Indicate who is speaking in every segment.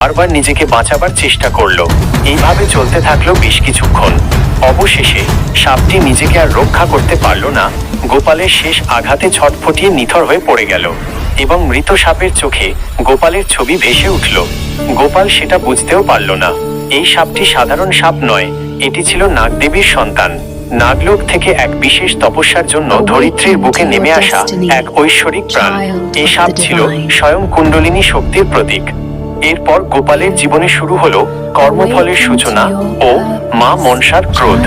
Speaker 1: বারবার নিজেকে বাঁচাবার চেষ্টা করল। এইভাবে চলতে থাকল বেশ কিছুক্ষণ। অবশেষে সাপটি নিজেকে আর রক্ষা করতে পারল না। গোপালের শেষ আঘাতে ছটফটিয়ে নিথর হয়ে পড়ে গেল এবং মৃত সাপের চোখে গোপালের ছবি ভেসে উঠল। গোপাল সেটা বুঝতেও পারল না। এই সাপটি সাধারণ সাপ নয় এটি ছিল নাগদেবীর সন্তান। নাগলোক থেকে এক বিশেষ তপস্যার জন্য ধরিত্রীর বুকে নেমে আসা এক ঐশ্বরিক প্রাণ। এই সাপ ছিল স্বয়ং কুণ্ডলিনী শক্তির প্রতীক। এরপর গোপালের জীবনে শুরু হলো কর্মফলের সূচনা ও মা মনসার ক্রোধ।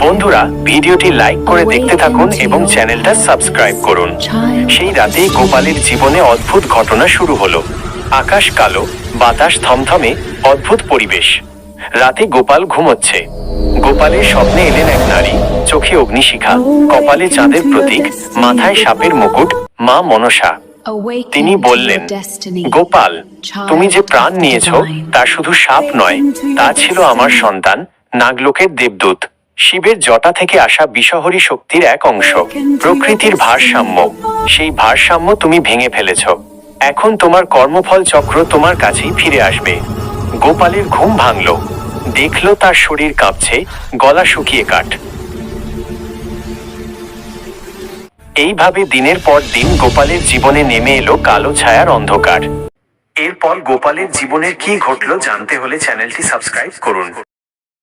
Speaker 1: বন্ধুরা, ভিডিওটি লাইক করে দেখতে থাকুন এবং চ্যানেলটা সাবস্ক্রাইব করুন। সেই রাতেই গোপালের জীবনে অদ্ভুত ঘটনা শুরু হলো। আকাশ কালো, বাতাস থমথমে, অদ্ভুত পরিবেশ। রাতে গোপাল ঘুমোচ্ছে। গোপালের স্বপ্নে এলেন এক নারী, চোখে অগ্নিশিখা। কপালে চাঁদের প্রতীক, মাথায় সাপের মুকুট, মা মনসা। তিনি বললেন গোপাল তুমি যে প্রাণ নিয়েছ তা শুধু সাপ নয় তা ছিল আমার সন্তান নাগলোকের দেবদূত। শিবের জটা থেকে আসা বিষহরী শক্তির এক অংশ প্রকৃতির ভারসাম্য। সেই ভারসাম্য তুমি ভেঙে ফেলেছ। এখন তোমার কর্মফল চক্র তোমার কাছেই ফিরে আসবে। গোপালের ঘুম ভাঙল। দেখল তার শরীর কাঁপছে গলা শুকিয়ে কাঠ। এইভাবে দিনের পর দিন গোপালের জীবনে নেমে এলো কালো ছায়ার অন্ধকার। এরপর গোপালের জীবনের কি ঘটলো জানতে হলে চ্যানেলটি সাবস্ক্রাইব করুন।